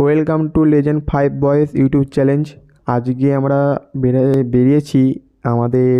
Welcome to legend five boys YouTube challenge আজকে আমরা বেরে বেরিয়েছি আমাদের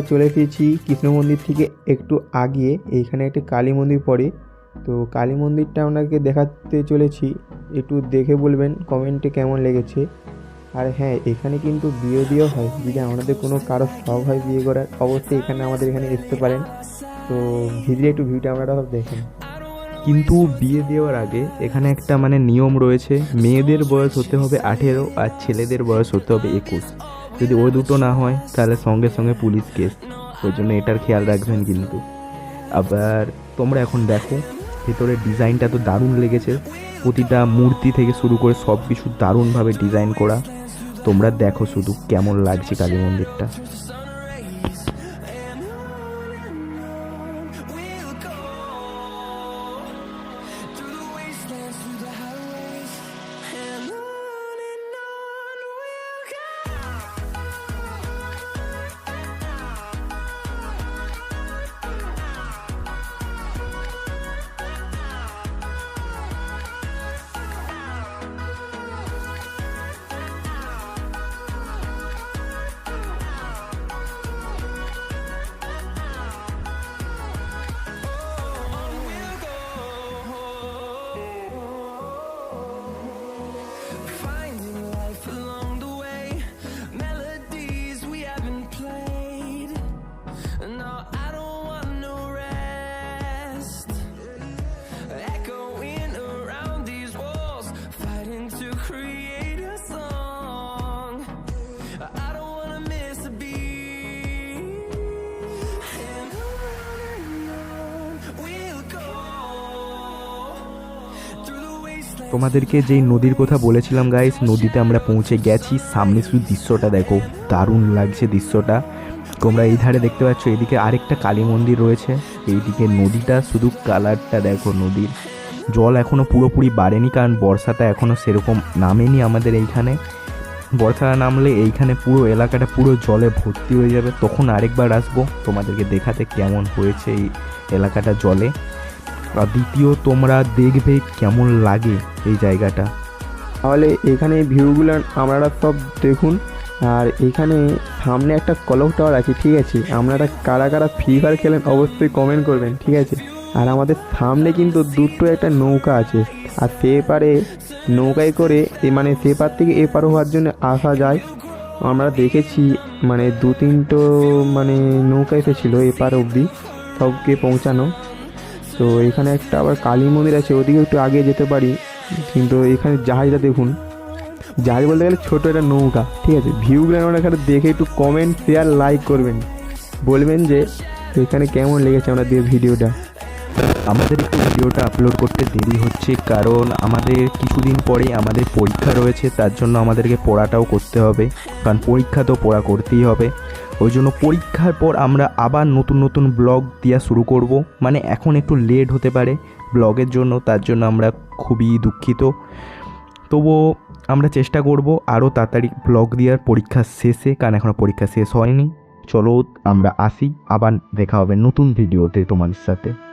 চলে এসেছি কৃষ্ণ মন্দির থেকে একটু আগিয়ে এইখানে একটি কালী মন্দির পড়ে। তো কালী মন্দিরটা আপনাকে দেখাতে চলেছি। একটু দেখে বলবেন কমেন্টে কেমন লেগেছে। আর হ্যাঁ এখানে কিন্তু বিয়ে দিয়েও হয়। যদি আমাদের কোনো কারও শখ হয় বিয়ে করার, অবশ্যই এখানে আমাদের এখানে আসতে পারেন। তো ভিডিও একটু ভিউটা আপনারা সব দেখেন। কিন্তু বিয়ে দেওয়ার আগে এখানে একটা মানে নিয়ম রয়েছে। মেয়েদের বয়স হতে হবে আঠেরো আর ছেলেদের বয়স হতে হবে একুশ। যদি ওই দুটো না হয়, তাহলে সঙ্গে সঙ্গে পুলিশ কেস। ওই জন্য এটার খেয়াল রাখবেন কিন্তু। আবার তোমরা এখন দেখো, ভেতরে ডিজাইনটা তো দারুণ লেগেছে। প্রতিটা মূর্তি থেকে শুরু করে সব কিছু দারুণভাবে ডিজাইন করা। তোমরা দেখো শুধু কেমন লাগছে কালী মন্দিরটা। তোমাদেরকে যেই নদীর কথা বলেছিলাম গাইস নদীতে আমরা পৌঁছে গেছি। সামনে শুধু দৃশ্যটা দেখো। দারুণ লাগছে দৃশ্যটা। তোমরা এই ধারে দেখতে পাচ্ছ, এদিকে আরেকটা কালী মন্দির রয়েছে। এইদিকে নদীটা শুধু কালারটা দেখো, নদীর। জল এখনও পুরোপুরি বাড়েনি, কারণ বর্ষাটা এখনও সেরকম নামেনি আমাদের এইখানে। বর্ষা নামলে এইখানে পুরো এলাকাটা পুরো জলে ভর্তি হয়ে যাবে। তখন আরেকবার আসব। তোমাদেরকে দেখাতে কেমন হয়েছে এই এলাকাটা জলে। দ্বিতীয় তোমরা দেখবে কেমন লাগে এই জায়গাটা। তাহলে এখানে ভিউগুলো আপনারা সব দেখুন। আর এখানে সামনে একটা কলক টাওয়ার আছে, ঠিক আছে? আপনারা কারা কারা ফ্রি ফায়ার খেলেন অবশ্যই কমেন্ট করবেন, ঠিক আছে? আর আমাদের সামনে কিন্তু দুটো একটা নৌকা আছে। আর সে পারে নৌকায় করে এ মানে সে পার থেকে এ পার হওয়ার জন্য আসা যায়। আমরা দেখেছি মানে দু তিনটো মানে নৌকা এসেছিল এপার অবধি সবকে পৌঁছানো। তো এখানে একটা আবার কালী মন্দির আছে ওদিকে একটু আগে যেতে পারি। কিন্তু এখানে জাহাজটা দেখুন। জাহাজ বলতে গেলে ছোটো একটা নৌকা, ঠিক আছে? ভিউগুলো আমরা এখানে দেখে একটু কমেন্ট শেয়ার লাইক করবেন। বলবেন যে এখানে কেমন লেগেছে আমরা দিয়ে ভিডিওটা? আমাদের একটু ভিডিওটা আপলোড করতে দেরি হচ্ছে কারণ আমাদের কিছুদিন পরেই আমাদের পরীক্ষা রয়েছে, তার জন্য আমাদেরকে পড়াটাও করতে হবে। কারণ পরীক্ষা তো পড়া করতেই হবে। ওই জন্য পরীক্ষার পর আমরা আবার নতুন নতুন ব্লগ দেওয়া শুরু করব। মানে এখন একটু লেট হতে পারে ব্লগের জন্য, তার জন্য আমরা খুবই দুঃখিত। তবুও আমরা চেষ্টা করব আরও তাড়াতাড়ি ব্লগ দেওয়ার পরীক্ষা শেষে, কারণ এখনও পরীক্ষা শেষ হয়নি। চলো আমরা আসি, আবার দেখা হবে নতুন ভিডিওতে তোমাদের সাথে।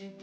Deep